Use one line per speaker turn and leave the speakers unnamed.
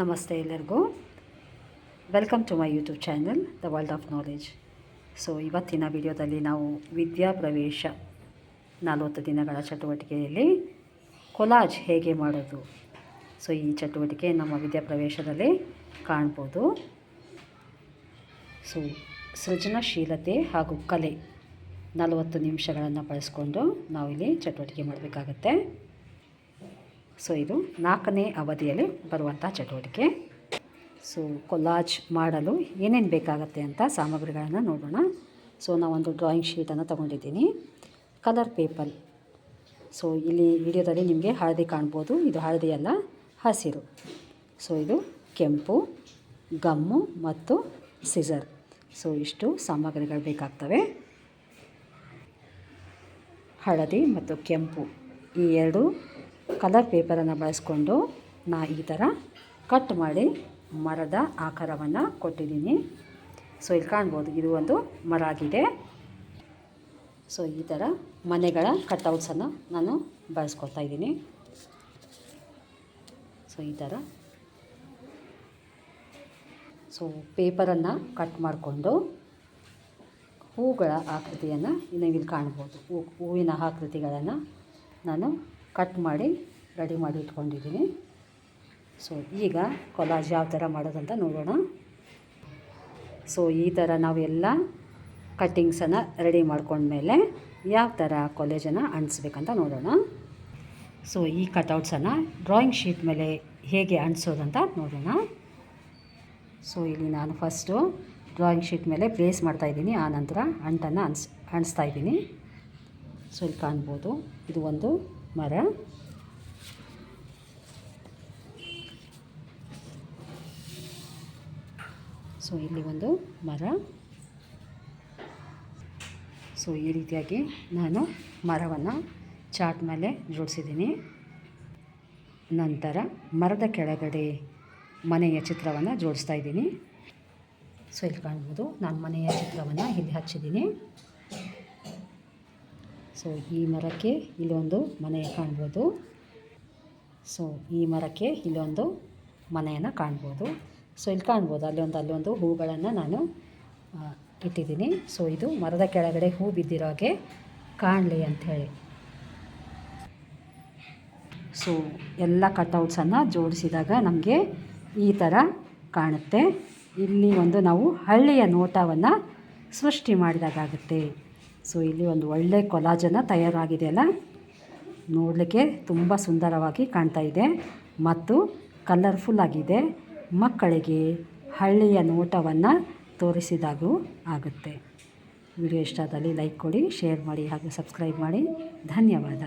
ನಮಸ್ತೆ ಎಲ್ಲರಿಗೂ. Welcome to my YouTube channel the world of knowledge so ಇವತ್ತಿನ ವಿಡಿಯೋದಲ್ಲಿ ನಾವು ವಿದ್ಯಾಪ್ರವೇಶ ನಲವತ್ತು ದಿನಗಳ ಚಟುವಟಿಕೆಯಲ್ಲಿ ಕೊಲಾಜ್ ಹೇಗೆ ಮಾಡೋದು? ಸೊ ಈ ಚಟುವಟಿಕೆ ನಮ್ಮ ವಿದ್ಯಾಪ್ರವೇಶದಲ್ಲಿ ಕಾಣ್ಬೋದು. ಸೊ ಸೃಜನಶೀಲತೆ ಹಾಗೂ ಕಲೆ ನಲವತ್ತು ನಿಮಿಷಗಳನ್ನು ಬಳಸ್ಕೊಂಡು ನಾವಿಲ್ಲಿ ಚಟುವಟಿಕೆ ಮಾಡಬೇಕಾಗತ್ತೆ. ಸೊ ಇದು ನಾಲ್ಕನೇ ಅವಧಿಯಲ್ಲಿ ಬರುವಂಥ ಚಟುವಟಿಕೆ. ಸೊ ಕೊಲಾಜ್ ಮಾಡಲು ಏನೇನು ಬೇಕಾಗತ್ತೆ ಅಂತ ಸಾಮಗ್ರಿಗಳನ್ನು ನೋಡೋಣ. ಸೊ ನಾವೊಂದು ಡ್ರಾಯಿಂಗ್ ಶೀಟನ್ನು ತೊಗೊಂಡಿದ್ದೀನಿ. ಕಲರ್ ಪೇಪರ್ ಸೊ ಇಲ್ಲಿ ವಿಡಿಯೋದಲ್ಲಿ ನಿಮಗೆ ಹಳದಿ ಕಾಣ್ಬೋದು, ಇದು ಹಳದಿ ಅಲ್ಲ, ಹಸಿರು. ಸೊ ಇದು ಕೆಂಪು, ಗಮ್ಮು ಮತ್ತು ಸಿಜರ್ ಸೊ ಇಷ್ಟು ಸಾಮಗ್ರಿಗಳು ಬೇಕಾಗ್ತವೆ. ಹಳದಿ ಮತ್ತು ಕೆಂಪು ಈ ಎರಡು ಕಲರ್ ಪೇಪರನ್ನು ಬಳಸ್ಕೊಂಡು ನಾ ಈ ಥರ ಕಟ್ ಮಾಡಿ ಮರದ ಆಕಾರವನ್ನು ಕೊಟ್ಟಿದ್ದೀನಿ. ಸೊ, ಇಲ್ಲಿ ಕಾಣ್ಬೋದು, ಇದು ಒಂದು ಮರ ಆಗಿದೆ ಸೊ, ಈ ಥರ ಮನೆಗಳ ಕಟ್ಔಟ್ಸನ್ನು ನಾನು ಬಳಸ್ಕೊಳ್ತಾ ಇದ್ದೀನಿ. ಸೊ, ಈ ಥರ. ಸೊ, ಪೇಪರನ್ನು ಕಟ್ ಮಾಡಿಕೊಂಡು ಹೂಗಳ ಆಕೃತಿಯನ್ನು ಇಲ್ಲಿ ಕಾಣ್ಬೋದು. ಹೂ, ಹೂವಿನ ಆಕೃತಿಗಳನ್ನು ನಾನು ಕಟ್ ಮಾಡಿ ರೆಡಿ ಮಾಡಿ ಇಟ್ಕೊಂಡಿದ್ದೀನಿ. ಸೊ ಈಗ ಕೊಲಾಜ್ ಯಾವ ಥರ ಮಾಡೋದಂತ ನೋಡೋಣ. ಸೊ ಈ ಥರ ನಾವೆಲ್ಲ ಕಟ್ಟಿಂಗ್ಸನ್ನು ರೆಡಿ ಮಾಡ್ಕೊಂಡ್ಮೇಲೆ ಯಾವ ಥರ ಕೊಲೇಜನ್ನು ಅಂಟಿಸ್ಬೇಕಂತ ನೋಡೋಣ. ಸೊ ಈ ಕಟೌಟ್ಸನ್ನು ಡ್ರಾಯಿಂಗ್ ಶೀಟ್ ಮೇಲೆ ಹೇಗೆ ಅಂಟಿಸೋದಂತ ನೋಡೋಣ. ಸೊ ಇಲ್ಲಿ ನಾನು ಫಸ್ಟು ಡ್ರಾಯಿಂಗ್ ಶೀಟ್ ಮೇಲೆ ಪ್ಲೇಸ್ ಮಾಡ್ತಾಯಿದ್ದೀನಿ ಆ ನಂತರ ಅಂಟನ್ನು ಅನ್ಸ್ ಅಂಟಿಸ್ತಾ ಇದ್ದೀನಿ. ಸೊ ಇಲ್ಲಿ ಕಾಣ್ಬೋದು. ಇದು ಒಂದು ಮರ. ಸೊ ಇಲ್ಲಿ ಒಂದು ಮರ. ಸೊ ಈ ರೀತಿಯಾಗಿ ನಾನು ಮರವನ್ನು ಚಾಟ್ ಮೇಲೆ ಜೋಡಿಸಿದ್ದೀನಿ. ನಂತರ ಮರದ ಕೆಳಗಡೆ ಮನೆಯ ಚಿತ್ರವನ್ನು ಜೋಡಿಸ್ತಾ ಇದ್ದೀನಿ. ಸೊ ಇಲ್ಲಿ ಕಾಣ್ಬೋದು, ನಾನು ಮನೆಯ ಚಿತ್ರವನ್ನು ಇಲ್ಲಿ ಹಚ್ಚಿದ್ದೀನಿ. ಸೊ ಈ ಮರಕ್ಕೆ ಇಲ್ಲೊಂದು ಮನೆ ಕಾಣ್ಬೋದು. ಸೊ ಈ ಮರಕ್ಕೆ ಇಲ್ಲೊಂದು ಮನೆಯನ್ನು ಕಾಣ್ಬೋದು. ಸೊ ಇಲ್ಲಿ ಕಾಣ್ಬೋದು, ಅಲ್ಲೊಂದು ಅಲ್ಲೊಂದು ಹೂಗಳನ್ನು ನಾನು ಇಟ್ಟಿದ್ದೀನಿ. ಸೊ ಇದು ಮರದ ಕೆಳಗಡೆ ಹೂ ಬಿದ್ದಿರೋ ಹಾಗೆ ಕಾಣಲಿ ಅಂಥೇಳಿ. ಸೊ ಎಲ್ಲ ಕಟೌಟ್ಸನ್ನು ಜೋಡಿಸಿದಾಗ ನಮಗೆ ಈ ಥರ ಕಾಣುತ್ತೆ. ಇಲ್ಲಿ ಒಂದು ನಾವು ಹಳ್ಳಿಯ ನೋಟವನ್ನು ಸೃಷ್ಟಿ ಮಾಡಿದಾಗುತ್ತೆ ಸೊ ಇಲ್ಲಿ ಒಂದು ಒಳ್ಳೆ ಕೊಲಾಜನ್ನು ತಯಾರಾಗಿದೆಯಲ್ಲ ನೋಡಲಿಕ್ಕೆ ತುಂಬ ಸುಂದರವಾಗಿ ಕಾಣ್ತಾ ಇದೆ ಮತ್ತು ಕಲರ್ಫುಲ್ ಆಗಿದೆ. ಮಕ್ಕಳಿಗೆ ಹಳ್ಳಿಯ ನೋಟವನ್ನು ತೋರಿಸಿದಾಗೂ ಆಗುತ್ತೆ. ವಿಡಿಯೋ ಇಷ್ಟ ಆದಲ್ಲಿ ಲೈಕ್ ಕೊಡಿ ಶೇರ್ ಮಾಡಿ ಹಾಗೂ ಸಬ್ಸ್ಕ್ರೈಬ್ ಮಾಡಿ. ಧನ್ಯವಾದ.